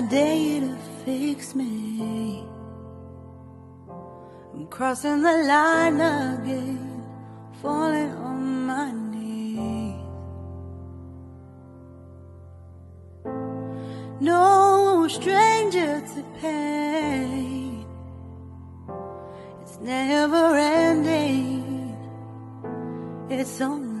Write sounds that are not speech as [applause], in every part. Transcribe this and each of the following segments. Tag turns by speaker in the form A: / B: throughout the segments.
A: a day to fix me. I'm crossing the line again, falling on my knees. No stranger to pain. It's never ending. It's only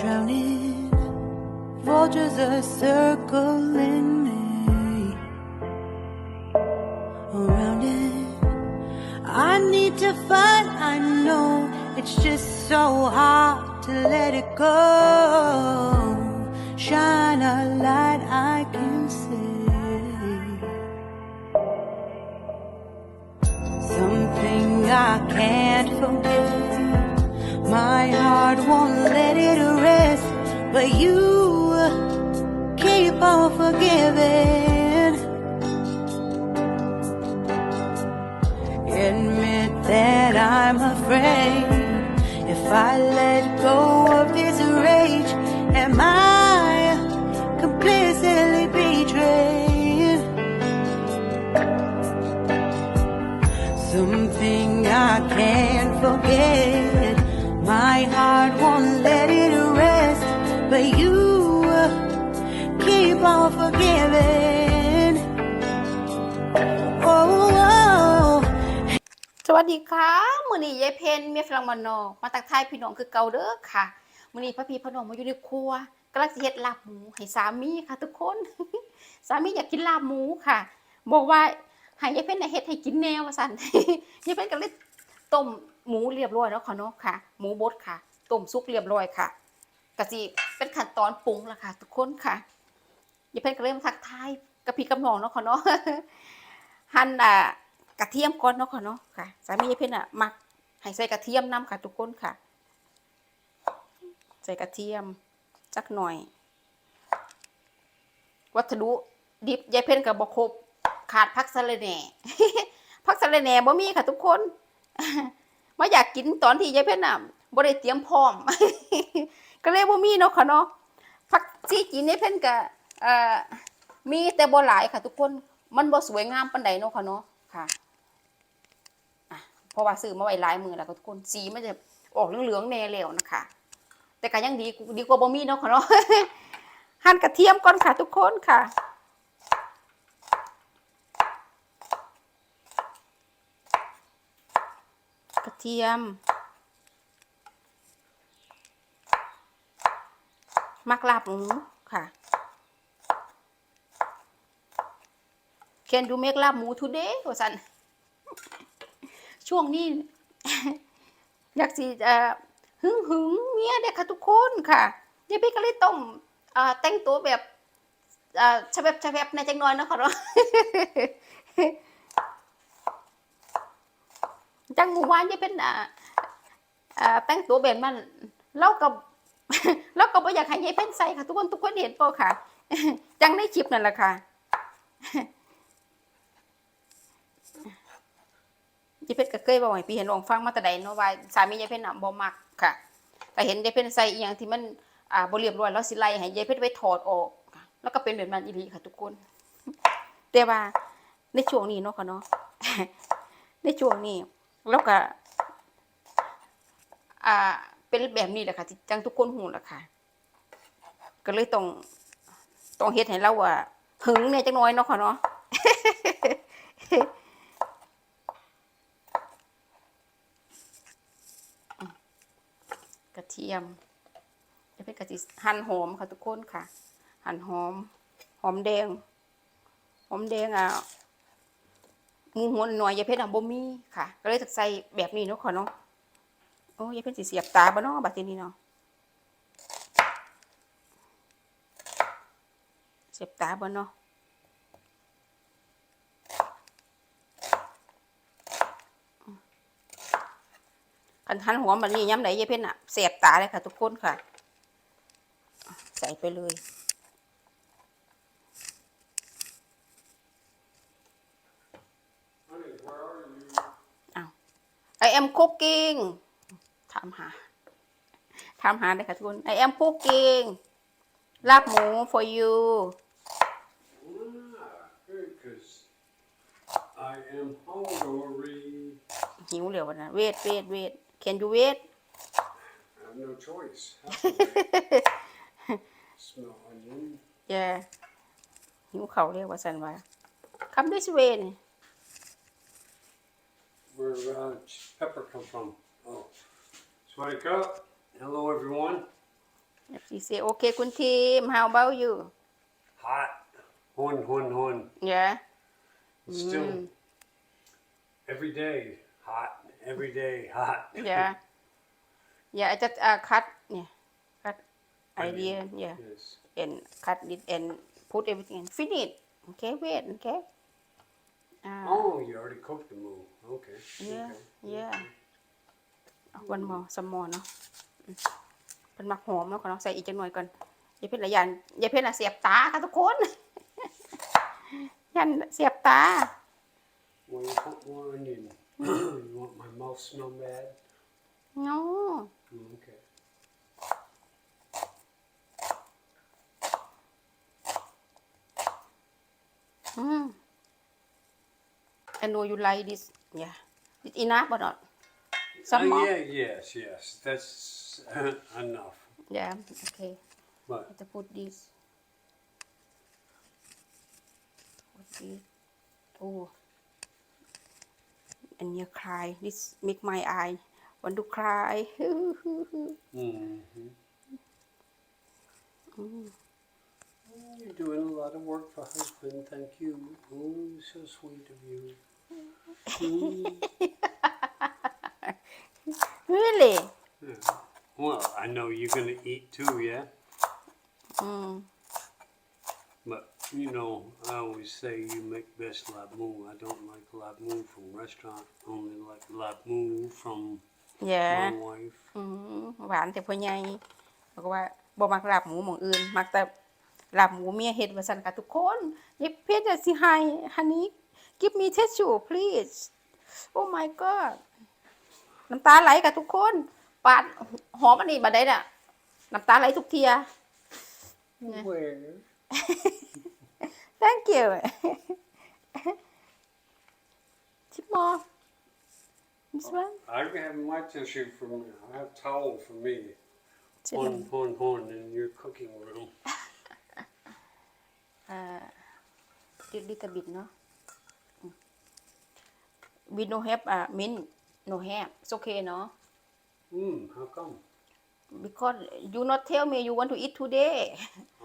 A: Drowning, vultures are circling me around it. I need to fight, I know it's just so hard to let it go. Shine a light I can see. Something I can't forget. My heart won't let it rest, but you keep on forgiving. Admit that I'm afraid if I let go of this rage, am I completely betrayed? Something I can't forget. My heart won't let it but you keep on forgiving. Oh, oh.
B: สวัสดีค่ะมือนี้ยายเพนเมียฝรั่งมานนอกมาตักทายพี่น้องคือเก่าเด้อค่ะมือนี้พ่อพี่พ่อน้องมาอยู่ในครัวกำลังสิเฮ็ดลาบหมูให้สามีค่ะ ทุกคน สามีอยากกินลาบหมูค่ะ บอกว่าให้ยายเพนน่ะเฮ็ดให้กินแนวว่าซั่นยายเพนก็เลยต้มหมูเรียบร้อยแล้วค่ะเนาะค่ะ หมูบดค่ะต้มสุกเรียบร้อยค่ะก็สิ เป็นขั้นตอนปรุงล้วค่ะ ทุกคนค่ะยายเพนก็เริ่มทักทายกับพี่กับน้องเนาะค่ะเนาะหั่นอ่ากระเทียมก่อนเนาะค่ะเนาะค่ะ สามียายเพิ่นอะมักให้ใส่กระเทียมนํค่ะ ทุกคนค่ะ ใส่กระเทียมจักหน่อย วัสดุดิบยายเพิ่นก็บ่ครบขาดผักสะระแหน่ผักสะระแหน่บ่มีค่ะ ทุกคนมาอยากกินตอนที่ยายเพิ่นน่ะบ่ได้เตรียมพร้อม ก็เลยบ่มีเนาะค่ะเนาะผักที่กินยายเพิ่นก็เอ่อมีแต่บ่หลายค่ะ ทุกคนมันบ่สวยงามปานใดเนาะค่ะเนาะค่ะเพราะว่าซื้อมาไว้หลายมือแล้วทุกคนสีมันจะออกเหลืองๆแน่แล้วนะคะ แต่ก็ยังดีดีกว่าบ่มีเนาะค่ะเนาะหั่นกระเทียมก่อนค่ะทุกคนค่ะกระเทียม มักลาบหมูค่ะ Can you make ลาบหมู today ว่าสันช่วงนี้ อยากสิเอ่อหึงหึงเมียเด็กค่ะทุกคนค่ะยายพี่ก็เลยต้มเอ่อแต่งตัวแบบเอ่อชะแบบชะแบบในจังน้อยนะค่ะเนาะจังหมู่บ้านยายเป็นแต่งตัวแบบมันเล่ากับ เล่ากับว่อยากให้ยายเป็นใส่ค่ะ ทุกคนทุกคนเห็นเปล่าค่ะ จังในคลิปนั่นแหละค่ะยายเพชรก็เคยบอกให้พี่เห็นน้องฟังมาแต่ใดเนาะว่าสามียายเพชรน่ะบ่มักค่ะก็เห็นยายเพชรใส่อีหยังที่มันอ่าบ่เรียบร้อยแล้วสิไล่ให้ยายเพชรไปถอดออกแล้วก็เป็นแบบนั้นอีหลีค่ะ ทุกคนแต่ว่าในช่วงนี้เนาะค่ะเนาะในช่วงนี้แล้วก็อ่า เป็นแบบนี้แหละค่ะ ที่จังทุกคนหูแหละค่ะ ก็เลยต้องต้องเฮ็ดให้เราว่าหึงเนี่ยจังน้อยเนาะค่ะเนาะกระเทียมจะเป็นกระติหั่นหอมค่ะทุกคนค่ะ หั่นหอม หอมแดง หอมแดงอะมูหัวหน่อยยาเพชรอะบ่มีค่ะ ก็เลยจะใส่แบบนี้เนาะค่ะเนาะ โอ้ยเพชรสิเสียบตาบ่เนาะบัดนี้เนาะเสียบตาบ่เนาะคันหันหัวมันนี่ย้ำไหนยายเพชรอะเสียบตาเลยค่ะ ทุกคนค่ะ ใส่ไปเลย
C: Honey, where are you?
B: อ้าว I am cooking ามหาถามหาเลยค่ะทุกคน I am cooking ลาบหมู for you
C: Ah, good, 'cause I am hungry.
B: หิวเหลวนะ wait wait wait can you wait
C: I have no choice. Have to wait. Smell onion.
B: yeah หิวเขาเรียกว่าสันว่า come this way นี่
C: Where uh, pepper come from? Oh, Swadika. Hello, everyone.
B: If you say, okay, Kun how about you?
C: Hot. Hun, hun, hun.
B: Yeah.
C: It's still
B: mm.
C: every day hot. Every day hot. [laughs]
B: Yeah. Yeah, I just uh, cut, yeah, cut idea, yeah,
C: Yes.
B: and cut it and put everything and finish. Okay, wait, okay. Uh,
C: Oh, you already cooked the moo. Okay.
B: Yeah,
C: okay.
B: yeah. วันมอสมอเนาะอืมเป็นมักหอมเนาะก่อนเนาะใส่อีกจังหน่อยก่อนอย่าเพิ่นละยันอย่าเพิ่นละเสียบตาค่ะทุกคน ยันเสียบตา
C: Well, you want more onion. you want my mouth smell bad?
B: เนาะ
C: Mm, Okay.
B: อืม I know you like this yeah it's enough but not some
C: Uh,
B: more
C: yeah, yes, yes. That's [laughs] enough.
B: yeah okay
C: But
B: I have to put this put this oh and you cry this make my eye want to cry [laughs]
C: mhm. you're doing a lot of work for husband. Thank you. Oh, so sweet of you. [laughs] Mm,
B: really
C: yeah. Well, I know you're gonna eat too, yeah.
B: อืม
C: But you know, I always say you make best lab moo. I don't like lab moo from restaurant. Only like lab moo from
B: yeah
C: my wife.
B: อืมหวานแต่พ่อใหญ่บอกว่าบ่มักลาบหมูหม่องอื่น มักแต่ลาบหมูเมียเฮ็ดว่าซั่นค่ะทุกคนยิบเพชรสิให้ฮันนี่ give me tissue please oh my god น้ำตาไหลกับทุกคนปาดหอมอันนี้บัดได้น่ะน้ำตาไหลทุกเทีย Yeah.
C: Where?
B: thank you ชิปมอ this one
C: I have my tissue from. I have towel for me.
B: ชิป
C: Horn, horn, horn in your cooking room.
B: อ่าดิลิตบิดเนาะ we no have อ่า mint no have it's okay เนาะ
C: Hmm. How come?
B: because you not tell me you want to eat today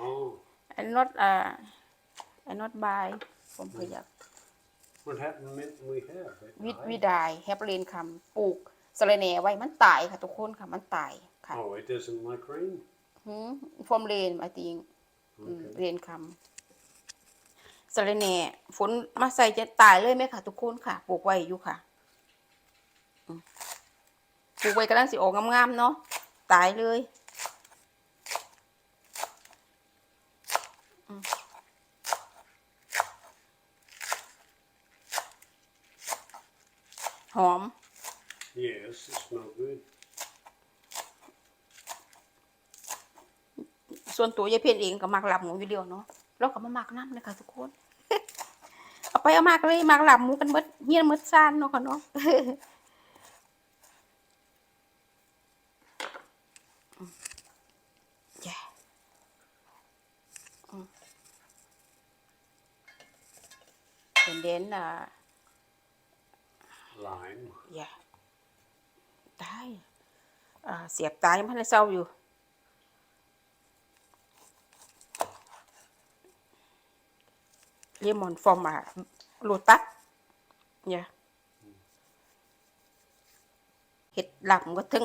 C: Oh,
B: I not อ่า I not buy from พยัก
C: what happened? Mint we have it.
B: วิด
C: died.
B: วิดายแฮปเรนคำปลูกสะระแหน่ไว้มันตายค่ะทุกคนค่ะมันตายค่ะ
C: Oh, it doesn't like rain.
B: หืม from rain I think อืม
C: Okay.
B: เรียนคำสะระแหน่ฝนมาใส่จะตายเลยไหมค่ะทุกคนค่ะ ปลูกไว้อยู่ค่ะอืม ปลูกไว้กำลังสิออกงามๆเนาะตายเลยอืมหอม
C: Yes, it smells good.
B: ส่วนตัวยายเพียนเองก็มักหลับหมูอยู่เดียวเนาะแล้วก็มามักน้ำเลยค่ะทุกคน เอาไปเอามากเลยมักหลับหมูกันเมดเฮียนเมดซานเนาะค่ะเนาะ and then uh
C: Lime.
B: yeah ตายอ่าเสียบตายยังพันได้เศร้าอยู่เลมอนฟอร์มอะโลตัสเนี่ยเห็ดหลับก็ถึง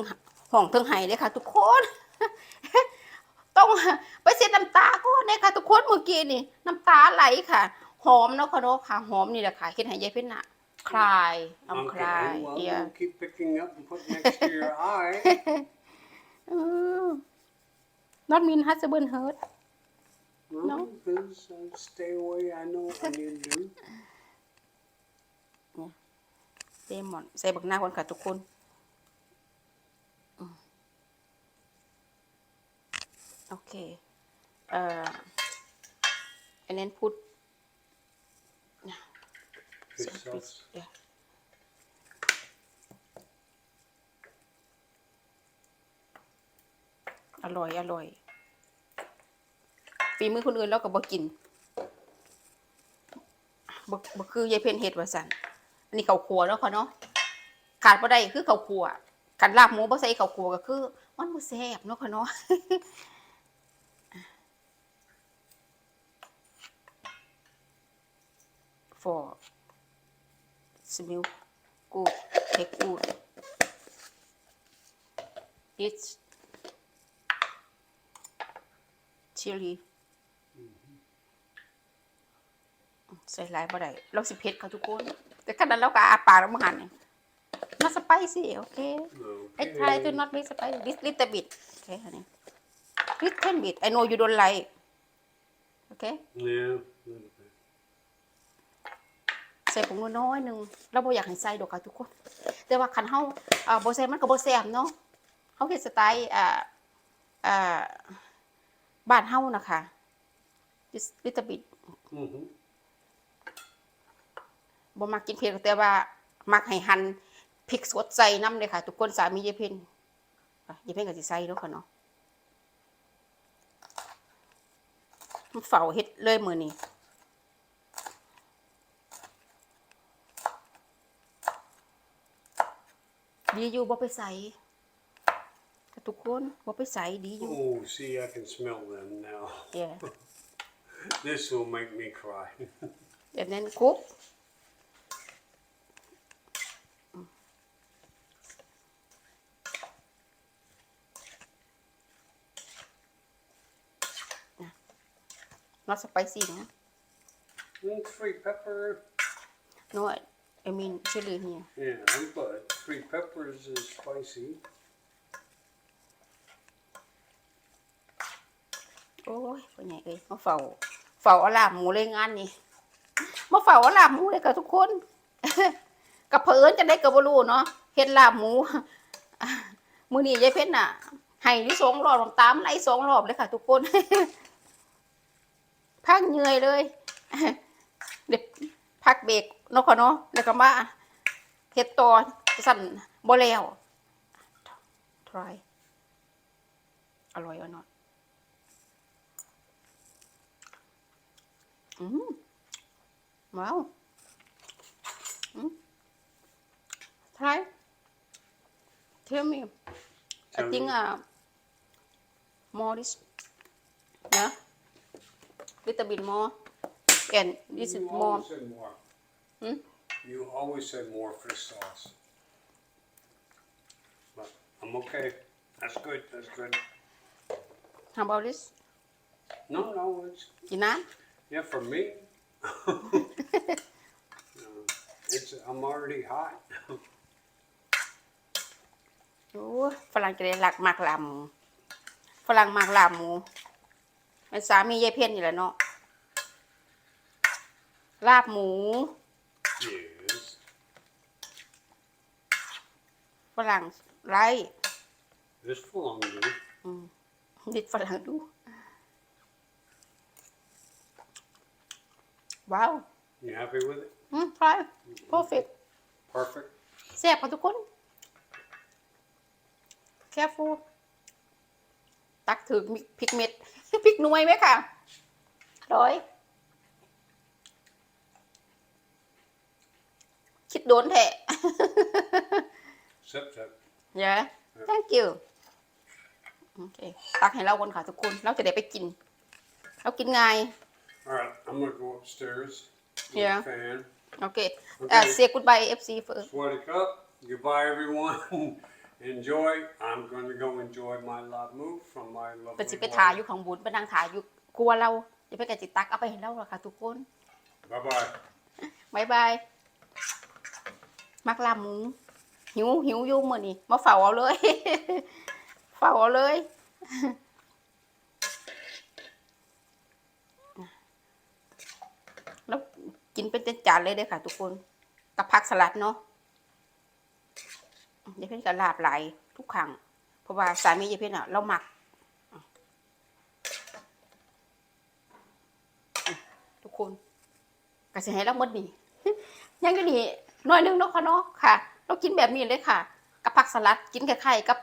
B: ห้องถึงไห้เลยค่ะ ทุกคน ต้องไปเสียน้ำตาก่อนเนี่ยค่ะ ทุกคนเมื่อกี้นี่ น้ำตาไหลค่ะ หอมเนาะค่ะเนาะค่ะหอมนี่แหละค่ะเห็ดให้ยายเพิ่นน่ะคลายอำคลาย
C: well,
B: เอีย
C: you keep picking up and put next to your eye.
B: เออ not mean husband hurt
C: No, because I stay away. I know what I need to do.
B: เลมอนใส่บักหน้าคนค่ะทุกคนอืมโอเค เอ่อ and then put
C: Fish
B: some
C: sauce.
B: yeah อร่อย อร่อย ฝีมือคนอื่นเราก็บ่กินบ่บ่คือยายเพนเฮ็ดว่าซั่นอันนี้เข้าวคั่วเนาะค่ะเนาะ ขาดบ่ได้คือเขาวคั่วคันลาบหมูบ่ใส่ข้าวคั่วก็คือ มันบ่แซ่บเนาะค่ะเนาะ for smell good take good it's chili ใส่หลายบ่ได้เราสิเผ็ดค่ะทุกคน แต่ขนาดเราก็อาปากแล้วมาหันนี่ not spicy okay I try to not make spicy this little bit okay honey little bit I know you don't like okay
C: Yeah, a little bit.
B: ใส่ผงนัวน้อยหนึงเราบ่อยากให้ใส่ดอกค่ะทุกคน แต่ว่าคันเฮาอ่าบ่ใส่มันก็บ่แซ่บเนาะเฮาเฮ็ดสไตล์อ่าอ่าบ้านเฮานะคะ this little bit
C: Mm-hmm.
B: บ่มักกินเผ็ดแต่ว่ามักให้หั่นพริกสดใส่น้ำเลยค่ะ ทุกคนสามียายเพ็ญอะยายเพ็ญก็สิใส่เนาะค่ะเนาะมันเฝ้าเฮ็ดเลยมื้อนี้ ดีอยู่บ่ไปใส่ค่ะทุกคนบ่ไปใส่ดีอยู่
C: Oh, see, I can smell them now.
B: yeah
C: This will make me cry.
B: and then cook อืมนะ not spicy นะ
C: Mm, Free pepper.
B: no I I mean chili here
C: Yeah, but free peppers is spicy.
B: โอ้ยพ่อใหญ่เอ้ยมาเฝ้าเฝ้าอาลาบหมูเลยงานนี้มาเฝ้าอาลาบหมูเลยกับทุกคนกับเผอิญจะได้กับบรูเนาะเฮ็ดลาบหมูมือนี้ยายเพชรน่ะให้อยู่สองรอบตามไหลสองรอบเลยค่ะ ทุกคนพักเหนื่อยเลยเด็กพักเบรกเนาะค่ะเนาะแล้วก็มาเฮ็ดต่อ สั่นบ่แล้ว try อร่อยอะเนาะอืมว้าวอืม try tell me I
C: Tell
B: think
C: me.
B: uh more this yeah little bit more and this is
C: you
B: more
C: always said more.
B: Hmm?
C: You always said more fish sauce. But I'm okay. That's good. That's good.
B: how about this
C: No, no, it's
B: กินน้
C: yeah for me. Uh, it's I'm already hot. ำ
B: โอ้ฝรั่งจะได้หลักมากลาหมูฝรั่งมากลาหมูเป็นสามียายเพี้ยนนี่แหละเนาะลาบหมู
C: yes.
B: ฝรั่งไร
C: This full on you.
B: ดิดฝรั่งดู ว้าว
C: You happy with it?
B: อืมฟราย perfect
C: Perfect.
B: แซ่บค่ะทุกคน careful ตักถึงมีพริกเม็ด พริกหน่วยไหมค่ะร้อย คิดโดนแท้
C: Sip, sip.
B: yeah thank you โอเคตักให้เราคนค่ะทุกคนเราจะได้ไปกิน เรากินไง
C: All right, I'm gonna go upstairs. Get
B: Yeah.
C: a fan.
B: โอเคเอ่อ
C: Okay.
B: say goodbye FC first
C: Sweaty cup. Goodbye, everyone. enjoy. I'm going to go enjoy my lap move from my
B: เป็นสิ
C: lovely
B: ไปถ่ายอ
C: wife.
B: ยู่ข้างบนไปนั่งถ่ายอยู่ครัวเราอย่าไปกะจิตักเอาไปให้เราหรอกค่ะทุกคน
C: Bye bye.
B: บายบาย มักลาหมูหิวหิวอยุ่มื้อนี้มาเฝ้าเอาเลย เฝ้าเอาเลย แล้วกินเป็นจานเลยเด้อค่ะ ทุกคนกับผักสลัดเนาะยายเพ่นก็ลาบไหลทุกครั้งเพราะว่าสามียายเพ่นอะ เราหมัก ทุกคนก็สิให้เราหมดนี่ยังอยู่นี่น่อยนึงเนาะค่ะเนาะค่ะ เรากินแบบนี้เลยค่ะ กับผักสลัดกินคล้ายๆกับ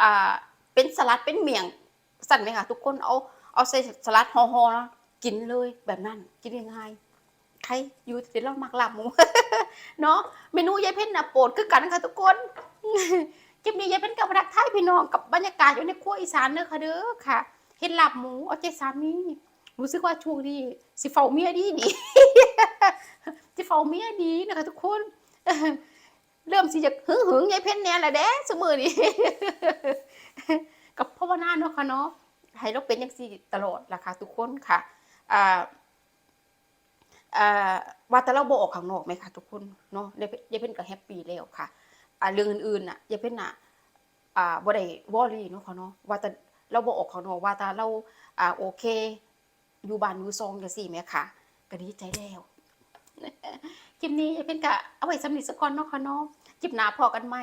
B: อ่าเป็นสลัดเป็นเมี่ยงสั่นไหมคะทุกคนเอาเอาใส่สลัดห่อๆนะกินเลยแบบนั้นกินง่ายใครอยู่ที่เรามักหลาบหมูเนาะเมนูยายเพ่นน่ะโปรดคือกันค่ะทุกคนคลิปนี้ยายเพ่นกับรักไทยพี่น้องกับบรรยากาศอยู่ในครัวอีสานเด้อค่ะเด้อค่ะเฮ็ดลาบหมูเอาใจสามีรู้สึกว่าช่วงนี้สิเฝ้าเมียดีดีสิเฝ้าเมียดีนะคะทุกคน เริ่มสิจะหึงหึงยายเพ่นแน่ละเด้สมือนี้กับพ่อวนาเนาะค่ะเนาะให้เราเป็นอย่างสี่ตลอดล่ะค่ะทุกคนค่ะอ่าอ่าว่าแต่เราบออกข้างนอกไหมคะทุกคนเนาะยายเพ่นก็แฮปปี้แล้วค่ะอ่าเรื่องอื่นๆน่ะยายเพ่นน่ะอ่าบ่ได้วอรี่เนาะค่ะเนาะว่าแต่เราบออกข้างนอกว่าแต่เราอ่าโอเค อยู่บ้านอยู่ซองจังซี่แหมค่ะก็ดีใจแล้ว คลิปนี้จะเป็นกะเอาไว้สำนิทสักก่อนเนาะค่ะเนาะคลิปหน้าพอกันใหม่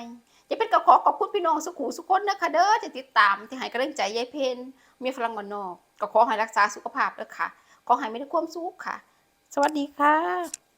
B: จะเป็นกะขอขอบคุณพี่น้องสุขุสุขคนนะคะเด้อที่ติดตามที่ให้กำลังใจยายเพนมียฝรั่งบ้านนอกก็ขอให้รักษาสุขภาพด้วยค่ะ ขอให้ไม่ได้ความสุขค่ะ สวัสดีค่ะ